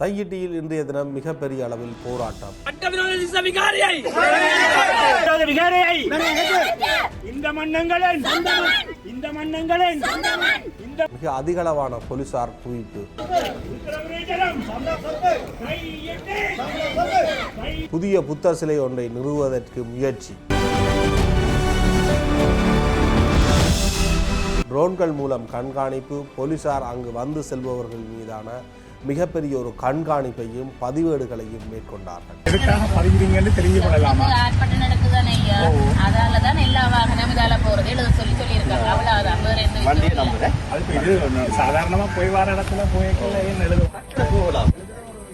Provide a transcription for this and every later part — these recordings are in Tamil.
தையிட்டியில் இன்றைய தினம் மிகப்பெரிய அளவில் போராட்டம். மிக அதிகளவான போலீசார் குவிப்பு. புதிய புத்தர் சிலை ஒன்றை நிறுவுவதற்கு முயற்சி. ட்ரோன்கள் மூலம் கண்காணிப்பு போலீசார் அங்கு வந்து செல்பவர்கள் மீதான மிகப்பெரிய ஒரு கண்காணிப்பையும் பதிவேடுகளையும் மேற்கொண்டார்கள். எதுக்காக பதிவுறீங்கன்னு தெரிஞ்சு கொள்ளலாமா வந்து ஆர்ப்பாட்டம் நடக்குதானே ஐயா? அதால தான் எல்லா வாகனம் இதால போறது. எழுத சொல்லி சொல்லியிருக்காங்க. அவ்வளவுதான். வேற எந்த விஷயமும் இல்ல. அதுக்கு இது சாதாரணமா போய் வர இடத்துல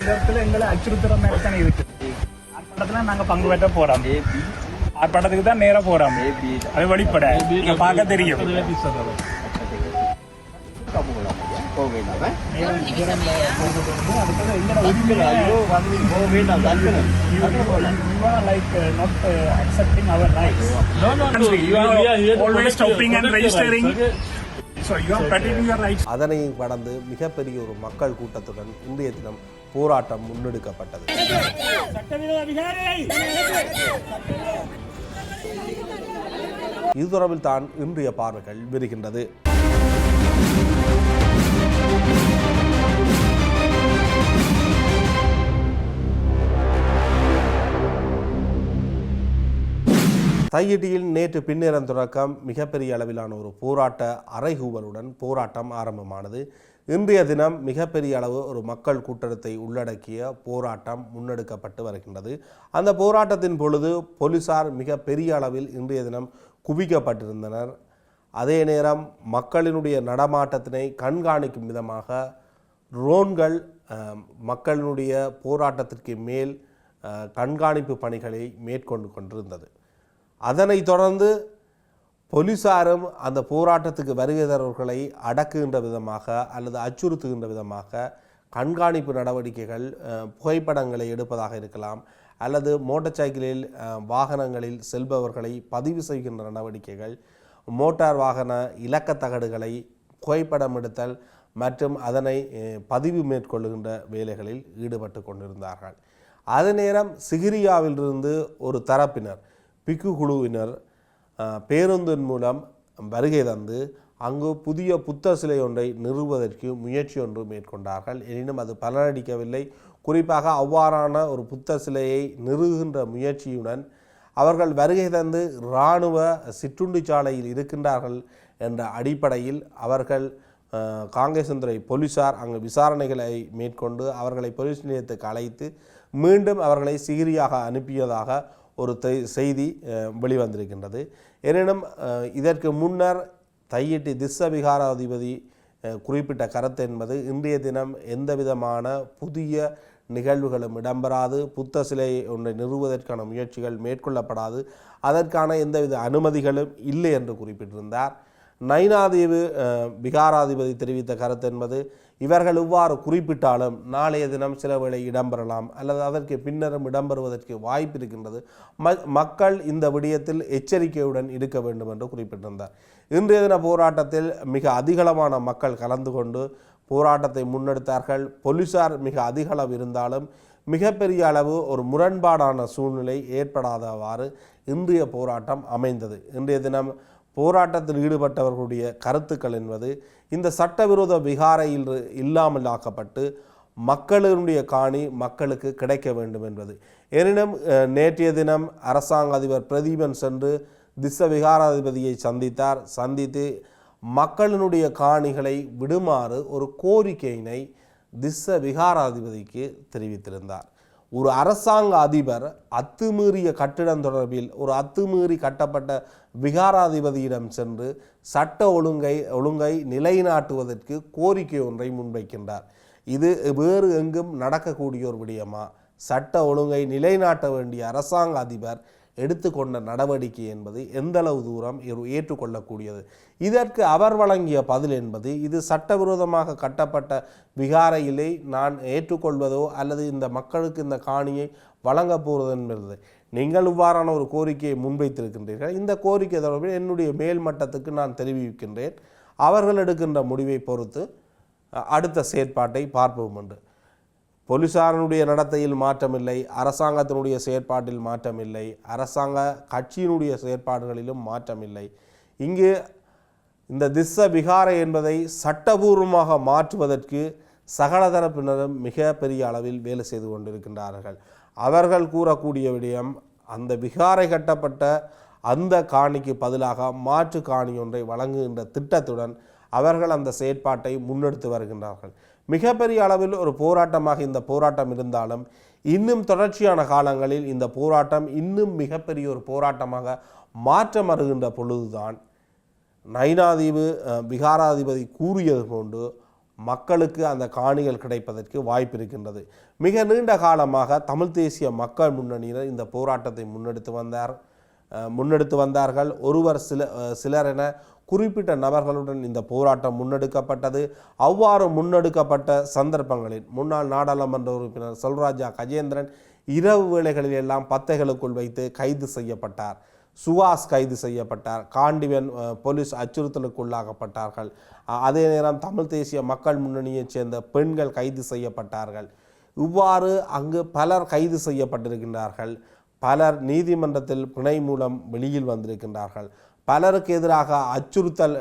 இடத்துல எங்களை அச்சுறுத்துற மாதிரி தானே இருக்கு. ஆர்ப்பாட்டத்துல நாங்க பங்கு பெற்ற போறோம். ஆர்ப்பாட்டத்துக்கு தான் நேரா போறோம். அது வெளிப்பட. நீங்க பார்க்க தெரியும். ஒரு நிமிஷம் அதனையும் கடந்து மிகப்பெரிய ஒரு மக்கள் கூட்டத்துடன் இன்றைய தினம் போராட்டம் முன்னெடுக்கப்பட்டது. இது தொடர்பில் தான் இன்றைய பார்வைகள் விரிகின்றது. தையிட்டியில் நேற்று பின்னிரம் தொடக்கம் மிகப்பெரிய அளவிலான ஒரு போராட்ட அறைகூவலுடன் போராட்டம் ஆரம்பமானது. இன்றைய தினம் மிகப்பெரிய அளவு ஒரு மக்கள் கூட்டத்தை உள்ளடக்கிய போராட்டம் முன்னெடுக்கப்பட்டு வருகின்றது. அந்த போராட்டத்தின் பொழுது போலீசார் மிக பெரிய அளவில் இன்றைய தினம் குவிக்கப்பட்டிருந்தனர். அதே நேரம் மக்களினுடைய நடமாட்டத்தினை கண்காணிக்கும் விதமாக ட்ரோன்கள் மக்களினுடைய போராட்டத்திற்கு மேல் கண்காணிப்பு பணிகளை மேற்கொண்டு கொண்டிருந்தது. அதனைத் தொடர்ந்து போலீசாரும் அந்த போராட்டத்துக்கு வருகை தருவர்களை அடக்குகின்ற விதமாக அல்லது அச்சுறுத்துகின்ற விதமாக கண்காணிப்பு நடவடிக்கைகள் புகைப்படங்களை எடுப்பதாக இருக்கலாம் அல்லது மோட்டார் சைக்கிளில் வாகனங்களில் செல்பவர்களை பதிவு செய்கின்ற நடவடிக்கைகள் மோட்டார் வாகன இலக்க தகடுகளை புகைப்படம் எடுத்தல் மற்றும் அதனை பதிவு மேற்கொள்ளுகின்ற வேலைகளில் ஈடுபட்டு கொண்டிருந்தார்கள். அதே நேரம் சிகிரியாவிலிருந்து ஒரு தரப்பினர் பிக்கு குழுவினர் பேருந்தின் மூலம் வருகை தந்து அங்கு புதிய புத்த சிலை ஒன்றை நிறுவுவதற்கு முயற்சி ஒன்று மேற்கொண்டார்கள். எனினும் அது பலனடிக்கவில்லை குறிப்பாக அவ்வாறான ஒரு புத்த சிலையை நிறுவுகின்ற முயற்சியுடன் அவர்கள் வருகை தந்து இராணுவ சிற்றுண்டி சாலையில் இருக்கின்றார்கள் என்ற அடிப்படையில் அவர்கள் காங்கேசந்துறை போலீசார் அங்கு விசாரணைகளை மேற்கொண்டு அவர்களை போலீஸ் நிலையத்துக்கு அழைத்து மீண்டும் அவர்களை சிகிரியாக அனுப்பியதாக ஒரு செய்தி வெளிவந்திருக்கின்றது. எனினும் இதற்கு முன்னர் தையிட்டி திஸ்ஸ குறிப்பிட்ட கருத்து என்பது இன்றைய தினம் எந்த விதமான புதிய நிகழ்வுகளும் இடம்பெறாது. புத்த சிலை ஒன்றை நிறுவுவதற்கான முயற்சிகள் மேற்கொள்ளப்படாது. அதற்கான எந்தவித அனுமதிகளும் இல்லை என்று குறிப்பிட்டிருந்தார். நைனாதீவு விகாராதிபதி தெரிவித்த கருத்து என்பது இவர்கள் இவ்வாறு குறிப்பிட்டாலும் நாளைய தினம் சில வேளை இடம்பெறலாம் அல்லது அதற்கு பின்னரும் இடம்பெறுவதற்கு வாய்ப்பு இருக்கின்றது. மக்கள் இந்த விடயத்தில் எச்சரிக்கையுடன் இருக்க வேண்டும் என்று குறிப்பிட்டிருந்தார். இன்றைய தின போராட்டத்தில் மிக அதிகளவான மக்கள் கலந்து கொண்டு போராட்டத்தை முன்னெடுத்தார்கள். போலீசார் மிக அதிக இருந்தாலும் மிகப்பெரிய அளவு ஒரு முரண்பாடான சூழ்நிலை ஏற்படாதவாறு இன்றைய போராட்டம் அமைந்தது. இன்றைய தினம் போராட்டத்தில் ஈடுபட்டவர்களுடைய கருத்துக்கள் என்பது இந்த சட்டவிரோத விகாரையில் இல்லாமல் ஆக்கப்பட்டு மக்களினுடைய காணி மக்களுக்கு கிடைக்க வேண்டும் என்பது. எனினும் நேற்றைய தினம் அரசாங்க அதிபர் பிரதீபன் சென்று திச விகாராதிபதியை சந்தித்தார். சந்தித்து மக்களினுடைய காணிகளை விடுமாறு ஒரு கோரிக்கையினை திச விகாராதிபதிக்கு தெரிவித்திருந்தார். ஒரு அரசாங்க அதிபர் அத்துமீறிய கட்டிடம் தொடர்பில் ஒரு அத்துமீறி கட்டப்பட்ட விகாராதிபதியிடம் சென்று சட்ட ஒழுங்கை ஒழுங்கை நிலைநாட்டுவதற்கு கோரிக்கை ஒன்றை முன்வைக்கின்றார். இது வேறு எங்கும் நடக்கக்கூடிய ஒரு விடயமா? சட்ட ஒழுங்கை நிலைநாட்ட வேண்டிய அரசாங்க அதிபர் எடுத்துக்கொண்ட நடவடிக்கை என்பது எந்த அளவு தூரம் ஏற்றுக்கொள்ளக்கூடியது? இதற்கு அவர் வழங்கிய பதில் என்பது இது சட்டவிரோதமாக கட்டப்பட்ட விகாரையிலே நான் ஏற்றுக்கொள்வதோ அல்லது இந்த மக்களுக்கு இந்த காணியை வழங்க போகிறது என்பது. நீங்கள் இவ்வாறான ஒரு கோரிக்கையை முன்வைத்திருக்கின்றீர்கள். இந்த கோரிக்கை தொடர்பில் என்னுடைய மேல்மட்டத்துக்கு நான் தெரிவிக்கின்றேன். அவர்கள் எடுக்கின்ற முடிவை பொறுத்து அடுத்த செயற்பாட்டை பார்ப்போம் என்று. போலீசாரினுடைய நடத்தையில் மாற்றமில்லை அரசாங்கத்தினுடைய செயற்பாட்டில் மாற்றமில்லை அரசாங்க கட்சியினுடைய செயற்பாடுகளிலும் மாற்றமில்லை. இங்கு இந்த திஸ்ஸ விகாரை என்பதை சட்டபூர்வமாக மாற்றுவதற்கு சகல தரப்பினரும் மிக பெரிய அளவில் வேலை செய்து கொண்டிருக்கின்றார்கள். அவர்கள் கூறக்கூடிய விடயம் அந்த விகாரை கட்டப்பட்ட அந்த காணிக்கு பதிலாக மாற்று காணி ஒன்றை வழங்குகின்ற திட்டத்துடன் அவர்கள் அந்த செயற்பாட்டை முன்னெடுத்து வருகின்றார்கள். மிகப்பெரிய அளவில் ஒரு போராட்டமாக இந்த போராட்டம் இருந்தாலும் இன்னும் தொடர்ச்சியான காலங்களில் இந்த போராட்டம் இன்னும் மிகப்பெரிய ஒரு போராட்டமாக மாற்றம் வருகின்ற பொழுதுதான் நைனாதீவு விகாராதிபதி கூறியது கொண்டு மக்களுக்கு அந்த காணிகள் கிடைப்பதற்கு வாய்ப்பு இருக்கின்றது. மிக நீண்ட காலமாக தமிழ் தேசிய மக்கள் முன்னணியினர் இந்த போராட்டத்தை முன்னெடுத்து வந்தார் முன்னெடுத்து வந்தார்கள். ஒருவர் சில சிலர் என குறிப்பிட்ட நபர்களுடன் இந்த போராட்டம் முன்னெடுக்கப்பட்டது. அவ்வாறு முன்னெடுக்கப்பட்ட சந்தர்ப்பங்களில் முன்னாள் நாடாளுமன்ற உறுப்பினர் செல்ராஜா கஜேந்திரன் இரவு வேளைகளில் எல்லாம் பத்தைகளுக்குள் வைத்து கைது செய்யப்பட்டார். சுவாஸ் கைது செய்யப்பட்டார். காண்டிவன் போலீஸ் அச்சுறுத்தலுக்குள்ளாக்கப்பட்டார்கள். அதே நேரம் தமிழ் தேசிய மக்கள் முன்னணியைச் சேர்ந்த பெண்கள் கைது செய்யப்பட்டார்கள். இவ்வாறு அங்கு பலர் கைது செய்யப்பட்டிருக்கின்றார்கள். பலர் நீதிமன்றத்தில் பிணை மூலம் வெளியில் வந்திருக்கின்றார்கள். பலருக்கு எதிராக அச்சுறுத்தல்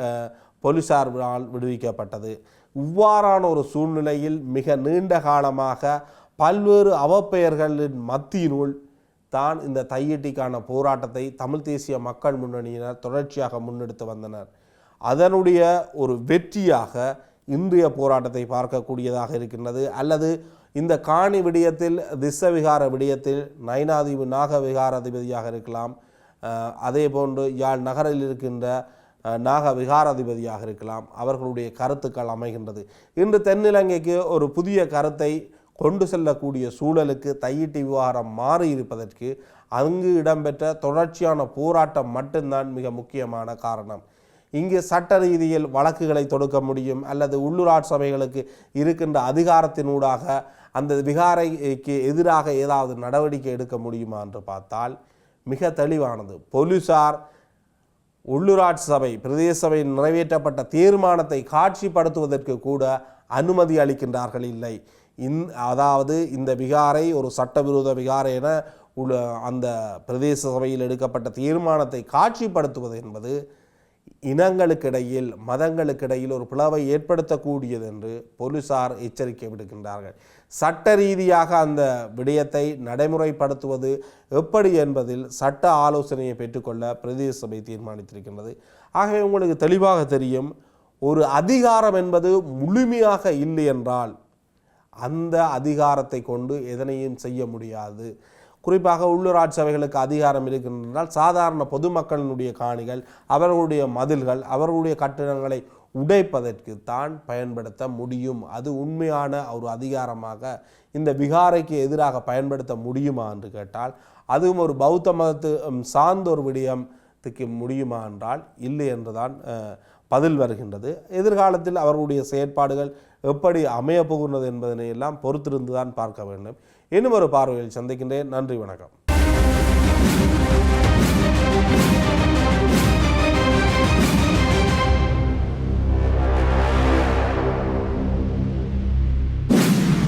போலீசாரால் விடுவிக்கப்பட்டது. இவ்வாறான ஒரு சூழ்நிலையில் மிக நீண்ட காலமாக பல்வேறு அவப்பெயர்களின் மத்தியினுள் தான் இந்த தையீட்டிக்கான போராட்டத்தை தமிழ் தேசிய மக்கள் முன்னணியினர் தொடர்ச்சியாக முன்னெடுத்து வந்தனர். அதனுடைய ஒரு வெற்றியாக இன்றைய போராட்டத்தை பார்க்கக்கூடியதாக இருக்கின்றது. அல்லது இந்த காணி விடயத்தில் திசவிகார விடயத்தில் நயனாதீவு நாக விகாராதிபதியாக இருக்கலாம். அதே போன்று யாழ் நகரில் இருக்கின்ற நாக விகாராதிபதியாக இருக்கலாம். அவர்களுடைய கருத்துக்கள் அமைகின்றது. இன்று தென்னிலங்கைக்கு ஒரு புதிய கருத்தை கொண்டு செல்லக்கூடிய சூழலுக்கு தையிட்டி விவகாரம் மாறி இருப்பதற்கு அங்கு இடம்பெற்ற தொடர்ச்சியான போராட்டம் மட்டும்தான் மிக முக்கியமான காரணம். இங்கு சட்ட ரீதியில் வழக்குகளை தொடுக்க முடியும் அல்லது உள்ளூராட்சி சபைகளுக்கு இருக்கின்ற அதிகாரத்தினூடாக அந்த விகாரைக்கு எதிராக ஏதாவது நடவடிக்கை எடுக்க முடியுமா என்று பார்த்தால் மிக தெளிவானது. போலீசார் உள்ளூராட்சி சபை பிரதேச சபையில் நிறைவேற்றப்பட்ட தீர்மானத்தை காட்சிப்படுத்துவதற்கு கூட அனுமதி அளிக்கின்றார்கள் இல்லை. இந் அதாவது இந்த விகாரை ஒரு சட்டவிரோத விகாரை என உள்ள அந்த பிரதேச சபையில் எடுக்கப்பட்ட தீர்மானத்தை காட்சிப்படுத்துவது என்பது இனங்களுக்கிடையில் மதங்களுக்கிடையில் ஒரு பிளவை ஏற்படுத்தக்கூடியது என்று போலீசார் எச்சரிக்கை விடுக்கின்றார்கள். சட்ட ரீதியாக அந்த விடயத்தை நடைமுறைப்படுத்துவது எப்படி என்பதில் சட்ட ஆலோசனையை பெற்றுக்கொள்ள பிரதேச சபை தீர்மானித்திருக்கின்றது. ஆகவே உங்களுக்கு தெளிவாக தெரியும் ஒரு அதிகாரம் என்பது முழுமையாக இல்லை என்றால் அந்த அதிகாரத்தை கொண்டு எதனையும் செய்ய முடியாது. குறிப்பாக உள்ளூராட்சி சபைகளுக்கு அதிகாரம் இருக்கின்றால் சாதாரண பொதுமக்களினுடைய காணிகள் அவர்களுடைய மதில்கள் அவர்களுடைய கட்டிடங்களை உடைப்பதற்கு தான் பயன்படுத்த முடியும். அது உண்மையான ஒரு அதிகாரமாக இந்த விகாரைக்கு எதிராக பயன்படுத்த முடியுமா என்று கேட்டால் அதுவும் ஒரு பௌத்த மதத்து ம், சார்ந்த ஒரு விடயத்துக்கு முடியுமா என்றால் இல்லை என்றுதான் பதில் வருகின்றது. எதிர்காலத்தில் அவர்களுடைய செயற்பாடுகள் எப்படி அமையப் போகின்றது என்பதனை எல்லாம் பொறுத்திருந்து தான் பார்க்க வேண்டும். இன்னும் ஒரு பார்வையில் சந்திக்கின்றேன். நன்றி வணக்கம்.